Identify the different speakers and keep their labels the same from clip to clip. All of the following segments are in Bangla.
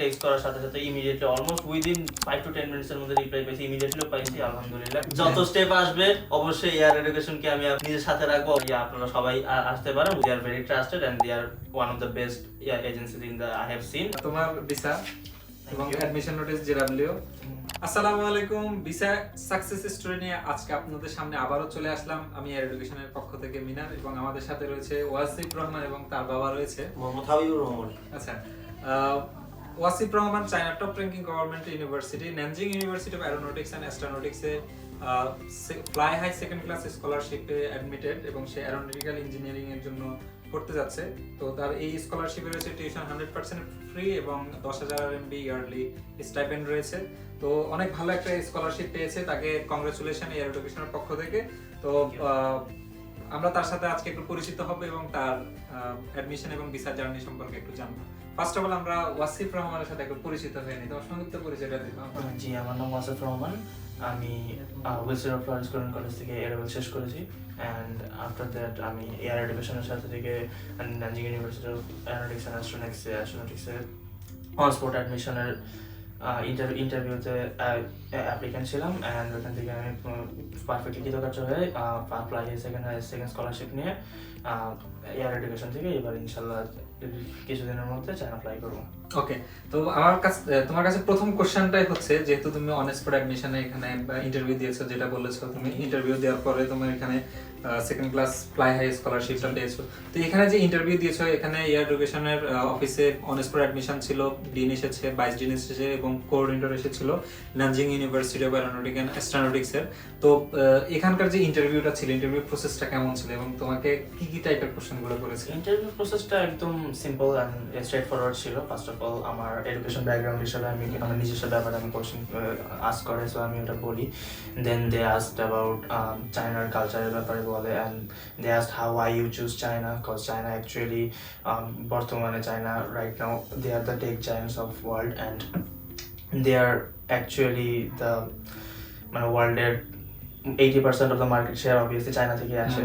Speaker 1: টেক্সট করার সাথে সাথে immediately almost within five to ten মিনিটসের মধ্যে রিপ্লাই পেয়েছি ইমিডিয়েটলি পাইছি আলহামদুলিল্লাহ। যত স্টেপ আসবে অবশ্যই এয়ার এডুকেশনকে আমি নিজের সাথে রাখব। আপনারা সবাই আসতে পারেন। We are very trusted and they are one of the best year agencies in the I have seen
Speaker 2: তোমার ভিসা এবং. অ্যাডমিশন নোটিস আসসালামু আলাইকুম। ভিসা সাকসেস স্টোরি নিয়ে আজকে আপনাদের সামনে আবারও চলে আসলাম। আমি এয়ার এডুকেশনের পক্ষ থেকে মিনার এবং আমাদের সাথে রয়েছে ওয়াসিফ রহমান এবং তার বাবা রয়েছে।
Speaker 1: মোহাম্মদ হাবিবুর রহমান।
Speaker 2: আচ্ছা আহ, Wasif Rahman China top ranking government university Nanjing university of aeronautics and অ্যাস্ট্রোনটিক্সে fly high second class স্কলারশিপে অ্যাডমিটেড এবং সে অ্যারোনটিক্যাল ইঞ্জিনিয়ারিং এর জন্য পড়তে যাচ্ছে। তো তার এই স্কলারশিপে রয়েছে টিউশন হান্ড্রেড পার্সেন্ট ফ্রি এবং দশ হাজার এমবি ইয়ারলি স্টাইপেন্ড রয়েছে। তো অনেক ভালো একটা স্কলারশিপ পেয়েছে তাকে কংগ্রেচুলেশন এয়ার এডুকেশনের পক্ষ থেকে। তো আহ, আমরা তার সাথে আজকে একটু পরিচিত হব এবং তার অ্যাডমিশন এবং ভিসা জার্নি সম্পর্কে একটু জানব। ফার্স্ট অফ অল আমরা ওয়াসিফ রহমানের সাথে একটু পরিচিত হয়ে নিই। তোমার সংযুক্ত পরিচয়টা দিই
Speaker 1: জি, আমার নাম ওয়াসিফ রহমান। আমি উইলসির অফ ফ্লোরেন্স কলেজ কলেজ থেকে এয়ার শেষ করেছি। অ্যান্ড আফটার দ্যাট আমি এয়ার এডুকেশনের সাথে থেকে Nanjing university of aeronautics and অ্যাস্ট্রোনটিক্সে on spot অ্যাডমিশনের ইন্টারভিউ ইন্টারভিউতে ছিলাম অ্যান্ড ওখান থেকে আমি পারফেক্টলি কৃতকার্য হয়ে অ্যাপ্লাই সেকেন্ড সেকেন্ড স্কলারশিপ নিয়ে এয়ার এডুকেশন থেকে এবার ইনশাল্লাহ কিছুদিনের মধ্যে চায়না অ্যাপ্লাই করব।
Speaker 2: ওকে তো আমার কাছে তোমার কাছে প্রথম কোশ্চেনটাই হচ্ছে, যেহেতু তুমি অন স্পট অ্যাডমিশনে এখানে ইন্টারভিউ দিয়েছ, যেটা বলেছ, তুমি ইন্টারভিউ দেওয়ার পরে তোমার এখানে সেকেন্ড ক্লাস ফ্লাই হাই স্কলারশিপটা পেয়েছ। তো এখানে যে ইন্টারভিউ দিয়েছ, এখানে এয়ার এডুকেশনের অফিসে অন স্পট অ্যাডমিশন ছিল ডিন এসেছে ভাইস ডিন এসেছে এবং কোঅর্ডিনেটর এসেছিল Nanjing university of aeronautic and astronautics এর। তো এখানকার যে ইন্টারভিউটা ছিল ইন্টারভিউ প্রসেসটা কেমন ছিল এবং তোমাকে কি কি টাইপের কোশ্চেনগুলো করেছে?
Speaker 1: ইন্টারভিউ প্রসেসটা একদম সিম্পল অ্যান্ড স্ট্রেট ফরওয়ার্ড ছিল। ফার্স্ট অফ অল আমার এডুকেশন ব্যাকগ্রাউন্ড হিসেবে আমি, আমার নিজস্ব ব্যাপারে আমি কোশ্চেন আস করে সো আমি ওটা বলি। দেন দে আস্ট অ্যাবাউট চায়নার কালচারের ব্যাপারে বলে and they asked how I you choose China cause China actually বর্তমানে China right now they are the tech giants of world and they are actually the মানে ওয়ার্ল্ডের eighty percent of the market share obviously China থেকে আসে।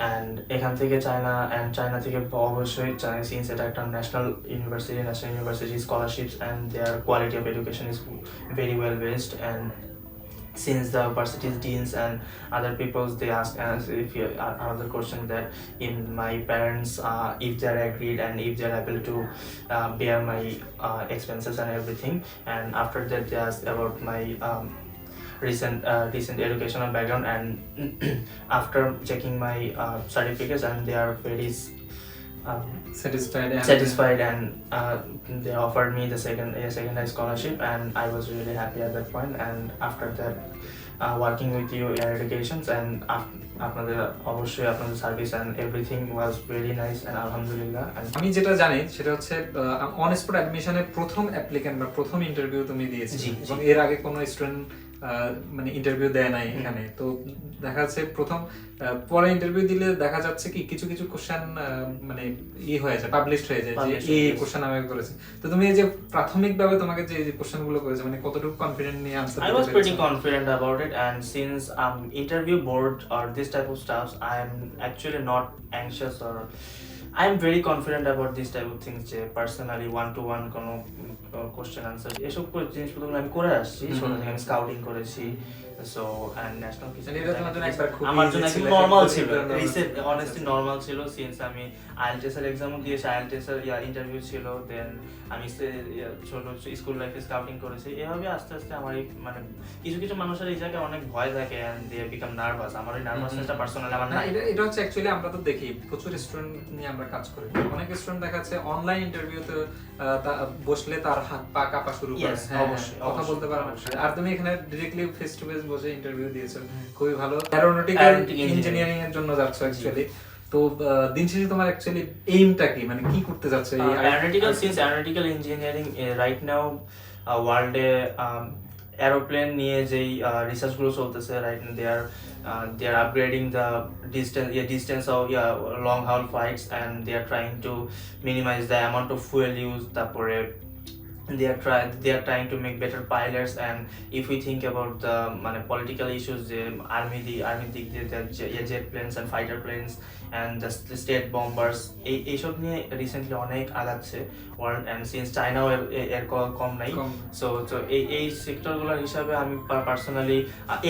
Speaker 1: অ্যান্ড এখান থেকে চায়না অ্যান্ড চায়না থেকে অবশ্যই চায়না সিন্স এটা একটা national university national university scholarships and their quality of education is very well based and since the university's deans and other peoples they ask us if you, uh, another question that in my parents uh, if they're agreed and if they're able to uh, bear my uh, expenses and everything. And after that they ask about my um, recent uh, recent educational background. And after checking my uh, certificates and they are very um,
Speaker 2: satisfied
Speaker 1: satisfied and uh, they offered me the second a second high scholarship and I was really happy at that point and after that uh, working with you in educations and আপনাদের অবশ্যই আপনাদের service and everything was very nice and আলহামদুলিল্লাহ and
Speaker 2: আমি যেটা জানি সেটা হচ্ছে অন স্পট অ্যাডমিশনের প্রথম অ্যাপ্লিকেন্ট বা প্রথম ইন্টারভিউ তুমি দিয়েছি। এবং এর আগে কোনো স্টুডেন্ট মানে ইন্টারভিউ দেয় নাই এখানে। তো দেখা যাচ্ছে প্রথম পরে ইন্টারভিউ দিলে দেখা যাচ্ছে কি কিছু কিছু কোশ্চেন মানে ই হয়ে যায় পাবলিশড হয়ে যায় যে এই কোশ্চেন আমাকে করেছে। তো তুমি এই যে প্রাথমিকভাবে তোমাকে যে কোশ্চেনগুলো করেছে মানে কতটুকু কনফিডেন্ট নিয়ে answer
Speaker 1: I was pretty confident about it, and since um interview board or this type of stuffs, I am actually not anxious or I am very confident about this type of things যে পার্সোনালি ওয়ান টু ওয়ান কোনো কোশ্চেন আনসার এসব জিনিসগুলো আমি করে আসছি স্কাউটিং করেছি সো ন্যাশনাল
Speaker 2: এটা তোমার জন্য একবার খুব
Speaker 1: আমার জন্য একদম নর্মাল ছিল। রিসেন্ট অনেস্টলি নর্মাল ছিল। সিন্স আমি আইএলটিএস এর এক্সামও দিয়েছি। আইএলটিএস এর ইন্টারভিউ ছিল দেন আমি ছোট স্কুল লাইফে স্কাউটিং করেছি। এভাবে আস্তে আস্তে আমার এই মানে কিছু কিছু মানুষের এই জায়গায় অনেক ভয় থাকে এন্ড দে বিকাম নার্ভাস আমার ওই নার্ভাসনেসটা পার্সোনালি আমার
Speaker 2: না এটা এটা হচ্ছে অ্যাকচুয়ালি আমরা তো দেখি প্রচুর স্টুডেন্ট নিয়ে আমরা কাজ করি। অনেক স্টুডেন্ট দেখা যাচ্ছে অনলাইন ইন্টারভিউতে বসলে তার হাত পা কাঁপা শুরু করে। হ্যাঁ,
Speaker 1: অবশ্যই,
Speaker 2: কথা বলতে পারে
Speaker 1: অবশ্যই।
Speaker 2: আর তুমি এখানে ডিরেক্টলি ফেস টু ফেস বসে ইন্টারভিউ দিয়েছ খুবই ভালো। অ্যারোনটিক্যাল ইঞ্জিনিয়ারিং এর জন্য যাচ্ছ অ্যাকচুয়ালি তো দিন শেষে তোমার অ্যাকচুয়ালি এইমটা কি? মানে কি করতে যাচ্ছ
Speaker 1: aeronautical since aeronautical engineering right now ওয়ার্ল্ডে এরোপ্লেন নিয়ে যেই রিসার্চগুলো চলতেছে right they are they are upgrading the distance distance of long haul flights and they are trying to minimise the amount of fuel use তারপরে they are try they are trying to make better pilots and if we think about the মানে political issues যে army the army দিক দিয়ে the jet planes and fighter planes and just state bombers এই এইসব নিয়ে রিসেন্টলি অনেক আগাচ্ছে। ওয়ার্ল্ড অ্যান্ড সিন্স চায়নাও এর কম নাই। সো তো এই এই সেক্টরগুলোর হিসাবে আমি পার্সোনালি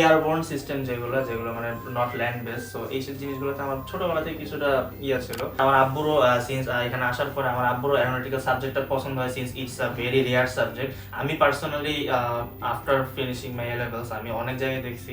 Speaker 1: এয়ারবোর্ন সিস্টেম যেগুলো যেগুলো মানে নট ল্যান্ড বেস সো এই সব জিনিসগুলোতে আমার ছোটবেলা থেকে কিছুটা ইয়ে ছিল। আমার আব্বুরও সিন্স এখানে আসার পরে আমার আব্বুরও অ্যারোনটিক্যাল সাবজেক্টটা পছন্দ হয় since it's a very rare subject আমি personally after finishing my levels আমি অনেক জায়গায় দেখছি।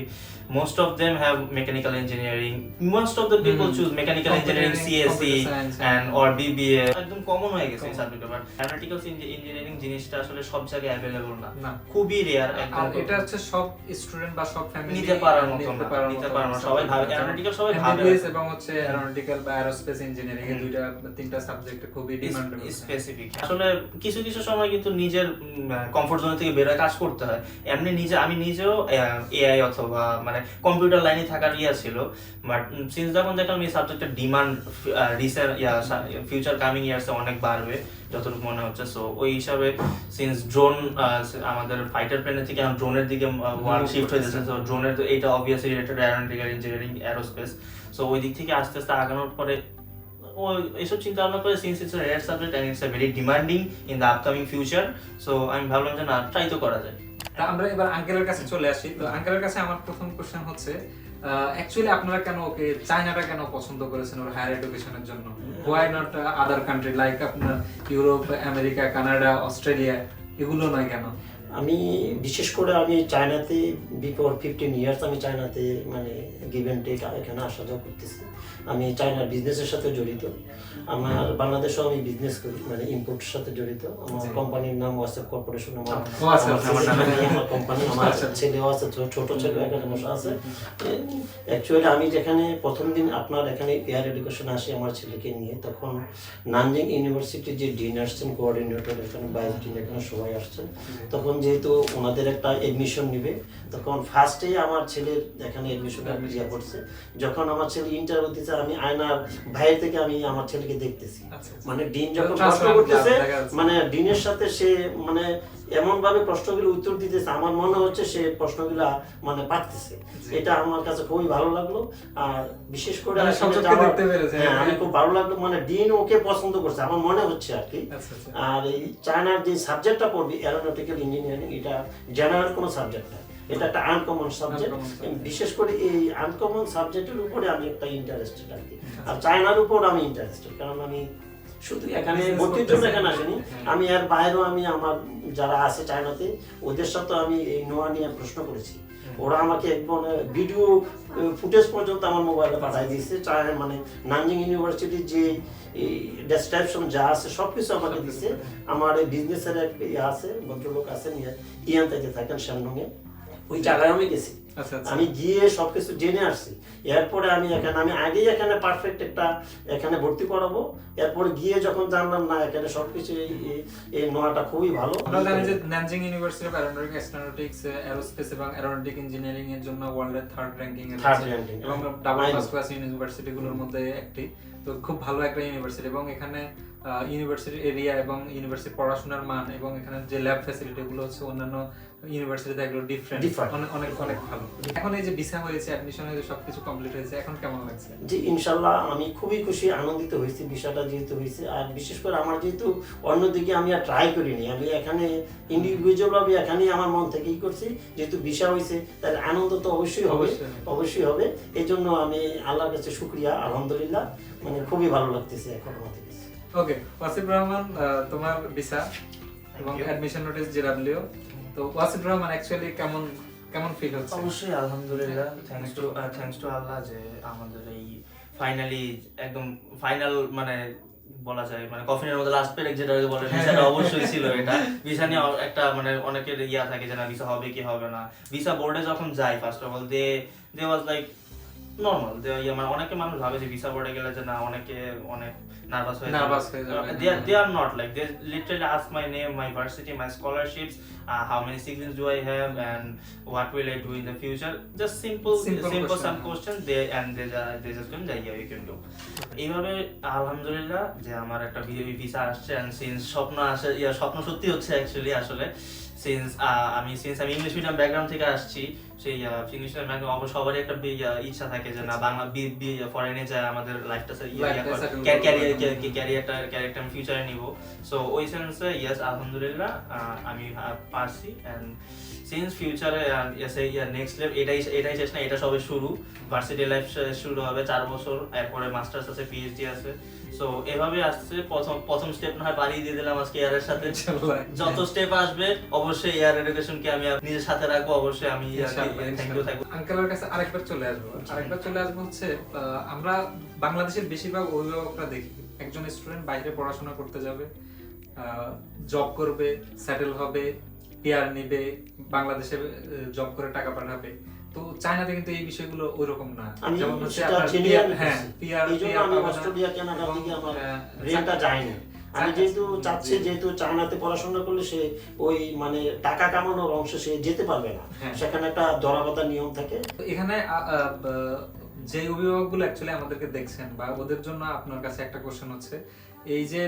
Speaker 1: Most of them have mechanical engineering
Speaker 2: most
Speaker 1: of the people.
Speaker 2: Choose
Speaker 1: mechanical
Speaker 2: engineering CSC
Speaker 1: and or BBA একদম কমন হয়ে গেছে এই
Speaker 2: Common.
Speaker 1: Subject but aeronautical engineering জিনিসটা আসলে সব জায়গায় অ্যাভেলেবল না। খুবই রেয়ার একদম।
Speaker 2: এটা হচ্ছে সব স্টুডেন্ট বা সব ফ্যামিলি
Speaker 1: নিতে পারার মতো না, নিতে পারার মতো। সবাই ভাবে, aeronautical সবাই ভাবে।
Speaker 2: এবং হচ্ছে অ্যারোনটিক্যাল বা অ্যারোস্পেস ইঞ্জিনিয়ারিং এই দুইটা তিনটা সাবজেক্ট খুবই ডিমান্ড
Speaker 1: স্পেসিফিক আসলে কিছু কিছু সময় কিন্তু নিজের কমফোর্ট জোন থেকে বেরোয় কাজ করতে হয়। এমনি নিজে আমি নিজেও এআই অথবা মানে কম্পিউটার লাইনে থাকার ইয়া ছিল বাট সিন্স যখন দেখলাম এই সাবজেক্টের ডিমান্ড রিসেন্ট ফিউচার কামিং ইয়ার্সে অনেক বাড়বে যতটুকু মনে হচ্ছে। সো ওই হিসাবে সিন্স ড্রোন আমাদের ফাইটার প্লেনের থেকে ড্রোনের দিকে ওয়ার্ক শিফট হয়ে যাচ্ছে। তো ড্রোনের তো এইটা obviously related aeronautical engineering aerospace so ওই দিক থেকে আস্তে আস্তে আগানোর পরে ও এইসব চিন্তা ভাবনা করে since it's rare subject and it's very demanding in the upcoming future so আমি ভাবলাম যে না ট্রাই তো করা যায়।
Speaker 2: আমরা এবার আঙ্কেলের কাছে চলে আসি। তো আঙ্কেলের কাছে আমার প্রথম কোশ্চেন হচ্ছে অ্যাকচুয়ালি আপনারা কেন ওকে চায়নাটা কেন পছন্দ করেছেন ওর হায়ার এডুকেশনের জন্য? Why not other country like আপনার ইউরোপ আমেরিকা কানাডা অস্ট্রেলিয়া এগুলো নয় কেন?
Speaker 3: আমি বিশেষ করে আমি চায়নাতে বিফোর ফিফটিন ইয়ার্স আমি চায়নাতে মানে গিভেন টেক এখানে আসা যাওয়া করতেছি। আমি চায়নার বিজনেসের সাথে জড়িত। আমার বাংলাদেশেও আমি বিজনেস করি মানে ইম্পোর্টের সাথে জড়িত। আমার কোম্পানির নাম ওয়াসেপ কর্পোরেশন আমার
Speaker 2: ও আচ্ছা, আচ্ছা,
Speaker 3: আমার কোম্পানি
Speaker 2: আচ্ছা।
Speaker 3: ছেলেও আছে ছোট ছেলে এখানে বসে আছে। অ্যাকচুয়ালি আমি যেখানে প্রথম দিন আপনার এখানে এয়ার এডুকেশন আসি আমার ছেলেকে নিয়ে তখন নানজিং ইউনিভার্সিটির যে ডিন আসছেন কোঅর্ডিনেটর এখানে বাইশ ডিন এখানে সবাই আসছেন। তখন যেহেতু ওনাদের একটা এডমিশন নিবে তখন ফার্স্টেই আমার ছেলের এখানে এডমিশন ইয়ে করছে। যখন আমার ছেলে ইন্টারভিউ দিতে আমি আয়নার বাইরে থেকে আমি আমার ছেলেকে দেখতেছি।
Speaker 2: আচ্ছা, আচ্ছা।
Speaker 3: মানে ডিন যখন প্রশ্ন করতেছে মানে ডিনের সাথে সে মানে এমন ভাবে প্রশ্নগুলো উত্তর দিতেছে আমার মনে হচ্ছে সে প্রশ্নগুলা মানে পারতেছে। এটা আমার কাছে খুবই ভালো লাগল। আর বিশেষ করে
Speaker 2: মানে পেরেছে।
Speaker 3: হ্যাঁ, আমি খুব ভালো লাগল। মানে ডিন ওকে পছন্দ করছে আমার মনে হচ্ছে আর কি।
Speaker 2: আচ্ছা
Speaker 3: আর এই চায়নার যে সাবজেক্টটা পড়বি অ্যারোনটিক্যাল ইঞ্জিনিয়ারিং এটা জেনারেল কোনো সাবজেক্ট না। এটা একটা আনকমন সাবজেক্ট বিশেষ করে এই আনকমন সাবজেক্টের উপরে আমি একটা ইন্টারেস্টেড আর কি আর চায়নার উপর আমি ইন্টারেস্টেড কারণ আমি শুধু এখানে ভর্তির জন্য এখানে আসিনি। আমি আর বাইরেও আমি আমার যারা আছে চায়নাতে ওদের সাথে আমি এই নোয়া নিয়ে প্রশ্ন করেছি। ওরা আমাকে মানে ভিডিও ফুটেজ পর্যন্ত আমার মোবাইলে পাঠাই দিয়েছে। মানে নানজিং ইউনিভার্সিটির যে ডেসক্রিপশন যা আছে সব কিছু আমাকে দিছে আমার এই বিজনেসের ইয়ে আছে, ভদ্রলোক আছেন ইয়ান থেকে থাকেন শ্যামডংয়ে ওই জায়গায় আমি গেছি।
Speaker 2: আচ্ছা আচ্ছা।
Speaker 3: আমি গিয়ে সবকিছু জেনে আসছি। এরপরে আমি এখানে আমি আগেই এখানে পারফেক্ট একটা এখানে ভর্তি করাবো। এরপরে গিয়ে যখন জানলাম না এখানে সবকিছু এই- নোয়াটা খুবই ভালো।
Speaker 2: আমরা জানি যে Nanjing university of aeronautic astronautics aerospace এবং অ্যারোনটিক ইঞ্জিনিয়ারিং এর জন্য ওয়ার্ল্ডের থার্ড র্যাঙ্কিং এ
Speaker 3: Third
Speaker 2: রয়েছে।
Speaker 3: ranking,
Speaker 2: এবং। ডাবল ফার্স্ট ক্লাস ইউনিভার্সিটি গুলোর মধ্যে একটি। তো খুব ভালো একটা ইউনিভার্সিটি এবং এখানে ইউনিভার্সিটি এরিয়া এবং ইউনিভার্সিটি পড়াশোনার মান এবং এখানে যে ল্যাব ফ্যাসিলিটি গুলো হচ্ছে অন্যান্য ইউনিভার্সিটিতে এগুলো ডিফারেন্ট অনেক অনেক অনেক ভালো। এখন এই যে ভিসা হয়েছে অ্যাডমিশন হয়েছে সবকিছু কমপ্লিট হয়েছে এখন কেমন লাগছে?
Speaker 3: জি ইনশাল্লাহ আমি খুবই খুশি আনন্দিত হয়েছি বিষয়টা যেহেতু হয়েছে। আর বিশেষ করে আমার যেহেতু অন্যদিকে আমি আর ট্রাই করিনি আমি এখানে ইন্ডিভিজুয়াল ভাবে এখানে আমার মন থেকেই করছি। যেহেতু বিষয় হয়েছে তাহলে আনন্দ তো অবশ্যই হবে
Speaker 2: অবশ্যই।
Speaker 3: হবে। এই জন্য আমি আল্লাহর কাছে শুক্রিয়া আলহামদুলিল্লাহ। মানে খুবই ভালো লাগতেছে এখন আমাদের।
Speaker 2: ওকে ওয়াসিফ রহমান তোমার ভিসা এবং. অ্যাডমিশন নোটিস জেডাব্লিউ তো ওয়াসিফ রহমান অ্যাকচুয়ালি কেমন কেমন ফিল হচ্ছে?
Speaker 1: অবশ্যই আলহামদুলিল্লাহ। Thanks to thanks to Allah যে আমাদের এই ফাইনালি একদম ফাইনাল মানে বলা যায় মানে কফিনের মধ্যে লাস্ট পেরেক যেটা বলে ভিসাটা অবশ্যই ছিল এটা। ভিসা নিয়ে একটা মানে অনেকের ইয়া থাকে যে না ভিসা হবে কি হবে না। ভিসা বোর্ডে যখন যাই first of all they they was like normal they মানে অনেকে মানুষ ভাবে যে ভিসা বোর্ডে গেলে যে না অনেকে অনেক নার্ভাস হয়ে
Speaker 2: Nervous হয়ে যাবে,
Speaker 1: they are they are not like they literally ask my name my varsity my scholarships uh, have and what will I do in the future? Just simple,
Speaker 2: Simple
Speaker 1: simple,
Speaker 2: question.
Speaker 1: some questions. They and they just they just going yeah, yeah you can do. এইভাবে আলহামদুলিল্লাহ যে আমার একটা ভিসা আসছে and since স্বপ্ন আসে ইয়া স্বপ্ন সত্যি হচ্ছে অ্যাকচুয়ালি আসলে সিন্স আমি সিন্স আমি ইংলিশ মিডিয়াম ব্যাকগ্রাউন্ড থেকে আসছি সেই ফিনিশ সবারই একটা ইচ্ছা থাকে যে না বাংলা ফরেনে যায় আমাদের লাইফটা। ক্যারিয়ারটা ক্যারিয়ারটা আমি ফিউচারে নিব। সো ওই সেন্সে ইয়েস আলহামদুলিল্লাহ আমি পারছি। অ্যান্ড সিন্স ফিউচারে নেক্সট লেভ এটাই এটাই শেষ না এটা সবে শুরু। ভার্সিটি লাইফ শুরু হবে চার বছর। এরপরে মাস্টার্স আছে পিএইচডি আছে। সো এভাবে আসছে। প্রথম প্রথম স্টেপ না হয় বাড়িয়ে দিয়ে দিলাম আজকে এয়ারের সাথে। যত স্টেপ আসবে অবশ্যই এয়ার এডুকেশনকে আমি নিজের সাথে রাখব অবশ্যই আমি থ্যাংক ইউ থাকব
Speaker 2: আঙ্কেলের কাছে আরেকবার চলে আসব। আরেকবার চলে আসব হচ্ছে আহ, আমরা বাংলাদেশের বেশিরভাগ অভিভাবকরা দেখি। একজন স্টুডেন্ট বাইরে পড়াশোনা করতে যাবে জব করবে সেটেল হবে পিআর নেবে বাংলাদেশে জব করে টাকা পাঠাবে। তো চায়নাতে কিন্তু এই বিষয়গুলো ওইরকম না। যেমন হচ্ছে আপনার হ্যাঁ। পিআর
Speaker 3: আমি অস্ট্রেলিয়া দিকে আমার আমি যেহেতু চাচ্ছি যেহেতু চায়নাতে পড়াশোনা করলে সে ওই মানে টাকা কামানোর অংশে সে যেতে পারবে না।
Speaker 2: হ্যাঁ।
Speaker 3: সেখানে একটা দরাবাতা নিয়ম থাকে।
Speaker 2: এখানে যে অভিভাবকগুলো অ্যাকচুয়ালি আমাদেরকে দেখছেন বা ওদের জন্য আপনার কাছে একটা কোশ্চেন হচ্ছে এই যে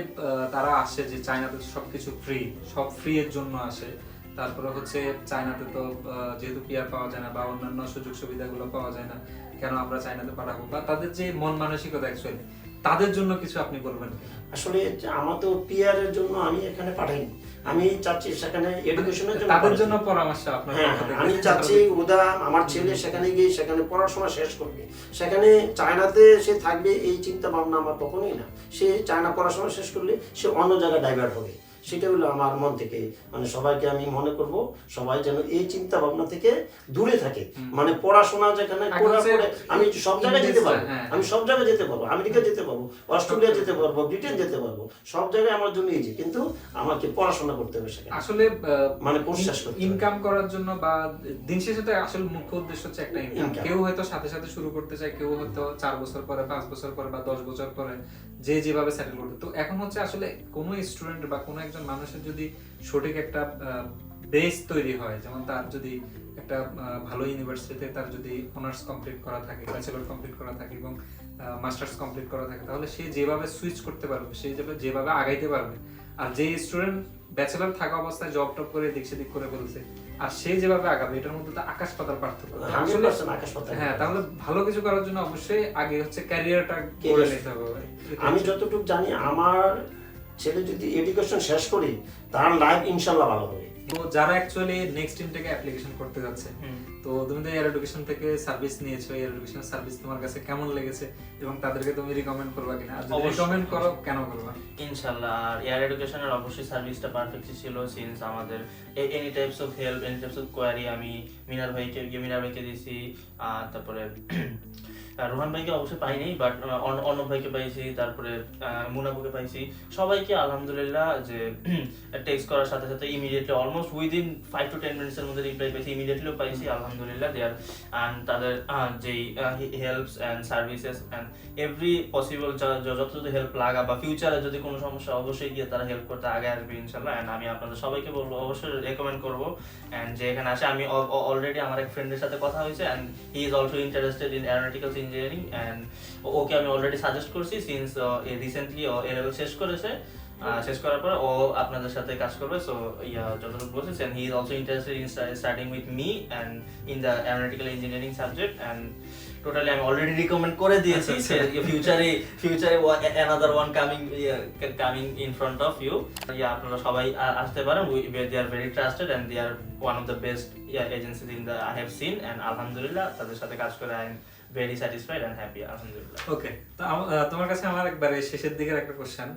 Speaker 2: তারা আসে যে চায়নাতে সবকিছু ফ্রি সব ফ্রি এর জন্য আসে তারপরে হচ্ছে চায়নাতে তো যেহেতু পিয়ার পাওয়া যায় না বা অন্যান্য সুযোগ সুবিধাগুলো পাওয়া যায় না কেন আমরা চায়নাতে পাঠাবো? বা তাদের যে মন মানসিকতা অ্যাকচুয়ালি তাদের জন্য কিছু আপনি বলবেন
Speaker 3: আসলে আমার তো পিআর এর জন্য আমি এখানে পাঠাইনি। আমি চাচ্ছি সেখানে এডুকেশনের জন্য
Speaker 2: তাদের জন্য পরামর্শ আপনার
Speaker 3: হ্যাঁ আমি চাচ্ছি উদা আমার ছেলে সেখানে গিয়ে সেখানে পড়াশোনা শেষ করবে। সেখানে চায়নাতে সে থাকবে এই চিন্তা ভাবনা আমার কখনোই না। সে চায়না পড়াশোনা শেষ করলে সে অন্য জায়গায় ডাইভার্ট হবে। সেটা হলো আমার মন থেকে। মানে সবাইকে আমি মনে করব সবাই যেন এই চিন্তা ভাবনা থেকে দূরে থাকে। মানে পড়াশোনা যেখানে আমি সব জায়গায় যেতে পারব।
Speaker 2: হ্যাঁ।
Speaker 3: আমি সব জায়গায় যেতে পারব। আমেরিকা যেতে পারব অস্ট্রেলিয়া যেতে পারব ব্রিটেন যেতে পারব। সব জায়গায় আমার জন্য ইজি কিন্তু আমাকে পড়াশোনা করতে হবে সেখানে।
Speaker 2: আসলে
Speaker 3: মানে কোর্স শেষ করতে
Speaker 2: ইনকাম করার জন্য বা দিন শেষে তো আসলে মুখ্য উদ্দেশ্য হচ্ছে একটা ইনকাম কেউ হয়তো সাথে সাথে শুরু করতে চায় কেউ হয়তো চার বছর পরে পাঁচ বছর পরে বা দশ বছর পরে যে যেভাবে সেটেল করবে। তো এখন হচ্ছে আসলে কোনো স্টুডেন্ট বা কোনো একজন মানুষের যদি সঠিক একটা বেস তৈরি হয় যেমন তার যদি একটা ভালো ইউনিভার্সিটিতে তার যদি অনার্স কমপ্লিট করা থাকে ব্যাচেলর কমপ্লিট করা থাকে এবং মাস্টার্স কমপ্লিট করা থাকে তাহলে সে যেভাবে সুইচ করতে পারবে সে যেভাবে আগাইতে পারবে। আর যে স্টুডেন্ট ব্যাচেলর থাকা অবস্থায় জব টপ করে দিক সেদিক করে ফেলছে আর সে যেভাবে আগাবে এটার মধ্যে তো আকাশ পাতার পার্থক্য হ্যাঁ তাহলে ভালো কিছু করার জন্য অবশ্যই আগে হচ্ছে ক্যারিয়ারটা গড়ে
Speaker 3: Career.
Speaker 2: নিতে হবে।
Speaker 3: আমি যতটুকু জানি আমার ছেলে যদি এডুকেশন শেষ করি তার লাইফ ইনশাল্লাহ ভালো হবে।
Speaker 2: তো যারা অ্যাকচুয়ালি নেক্সট ইনটেকে অ্যাপ্লিকেশন করতে যাচ্ছে তো তুমি তো এয়ার এডুকেশন থেকে সার্ভিস নিয়েছো এয়ার এডুকেশন সার্ভিস তোমার কাছে কেমন লেগেছে এবং তাদেরকে তুমি রিকমেন্ড করবা কিনা? আর যদি রিকমেন্ড করো কেন করবা?
Speaker 1: ইনশাল্লাহ আর এয়ার এডুকেশনের অবশ্যই সার্ভিসটা পারফেক্ট ছিল সিন্স আমাদের any types of help any types of query আমি মিনার ভাইকে গিয়ে মিনার ভাইকে দিছি আর তারপরে রোহান ভাইকে অবশ্যই পাইনি বাট অর্ণব ভাইকে পাইছি তারপরে মুনাবুকে পাইছি। সবাইকে আলহামদুলিল্লাহ যে টেক্সট করার সাথে সাথে immediately almost within five to ten মিনিটসের মধ্যে রিপ্লাই পাইছি ইমিডিয়েটলিও পাইছি আলহামদুলিল্লাহ দেয়ার অ্যান্ড তাদের যেই helps and services and every possible যত যত হেল্প লাগা বা ফিউচারে যদি কোনো সমস্যা অবশ্যই গিয়ে তারা হেল্প করতে আগে আসবে ইনশাল্লাহ অ্যান্ড আমি আপনাদের সবাইকে বলব অবশ্যই রেকমেন্ড করব অ্যান্ড যে এখানে আসে আমি অলরেডি আমার এক ফ্রেন্ডের সাথে কথা হয়েছে and he is also interested in aeronauticals engineering and okay আমি অলরেডি সাজেস্ট করছি সিন্স রিসেন্টলি ও এ লেভেল শেষ করেছে শেষ করার পর ও আপনাদের সাথে কাজ করবে সো ইয়া যতটুকু বলছে and he is also interested in sta- starting with me and in the aeronautical subject and totally আমি অলরেডি রিকমেন্ড করে দিয়েছি। ফিউচারে ফিউচারে another one coming coming in front of you ya আপনারা সবাই আসতে পারেন they are very trusted and they are one of the best agencies in the I have seen and আলহামদুলিল্লাহ তাদের সাথে কাজ করে I am very satisfied and happy আলহামদুলিল্লাহ
Speaker 2: ওকে তো তোমার কাছে আমার একবারে শেষের দিকের একটা কোশ্চেন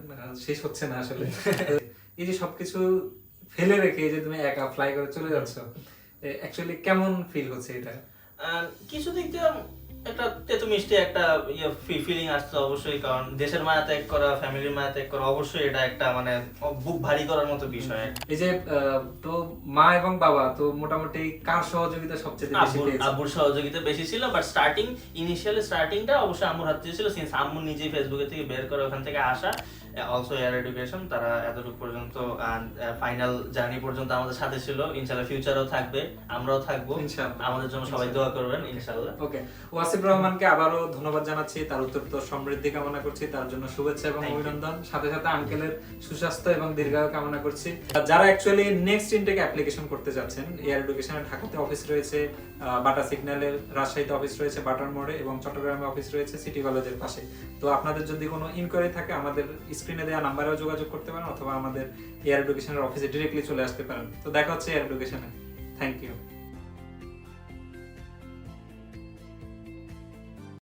Speaker 2: শেষ হচ্ছে না আসলে। এই যে সবকিছু ফেলে রেখে যে তুমি একা ফ্লাই করে চলে যাচ্ছ অ্যাকচুয়ালি কেমন ফিল হচ্ছে এটা?
Speaker 1: কিছু দিক দিয়ে একটা তেতো মিষ্টি একটা ইয়ে ফিলিং আসতো অবশ্যই কারণ দেশের মায়া ত্যাগ করা ফ্যামিলির মায়া ত্যাগ করা অবশ্যই এটা একটা মানে বুক ভারী করার মতো বিষয়।
Speaker 2: এই যে তো মা এবং বাবা তো মোটামুটি কার সহযোগিতা সবচেয়ে বেশি পেয়েছে?
Speaker 1: আব্বুর সহযোগিতা বেশি ছিল বাট স্টার্টিং ইনিশিয়ালি স্টার্টিংটা অবশ্যই আম্মুর হাত ছিল সিন্স আম্মু নিজেই ফেসবুকে থেকে বের করে ওখান থেকে আসা। অলসো এয়ার এডুকেশন তারা এতটুকু পর্যন্ত ফাইনাল জার্নি পর্যন্ত আমাদের সাথে ছিল। ইনশাল্লাহ ফিউচারও থাকবে আমরাও থাকব। আমাদের জন্য সবাই দোয়া করবেন ইনশাল্লাহ
Speaker 2: ওকে। ওয়াসিফ রহমানকে আবারও ধন্যবাদ জানাচ্ছি তার উত্তরোত্তর সমৃদ্ধি কামনা করছি তার জন্য শুভেচ্ছা এবং অভিনন্দন। সাথে সাথে আঙ্কেলের সুস্বাস্থ্য এবং দীর্ঘায়ু কামনা করছি। যারা অ্যাকচুয়ালি নেক্সট ইনটেক অ্যাপ্লিকেশন করতে যাচ্ছেন এয়ার এডুকেশনে ঢাকাতে অফিস রয়েছে বাটা সিগন্যালে রাজশাহীতে অফিস রয়েছে বাটার মোড়ে এবং চট্টগ্রামে অফিস রয়েছে সিটি কলেজের পাশে। তো আপনাদের যদি কোনো ইনকোয়ারি থাকে আমাদের স্ক্রিনে দেওয়া নাম্বারেও যোগাযোগ করতে পারেন অথবা আমাদের এয়ার এডুকেশনের অফিসে ডিরেক্টলি চলে আসতে পারেন। তো দেখা হচ্ছে এয়ার এডুকেশনে থ্যাংক ইউ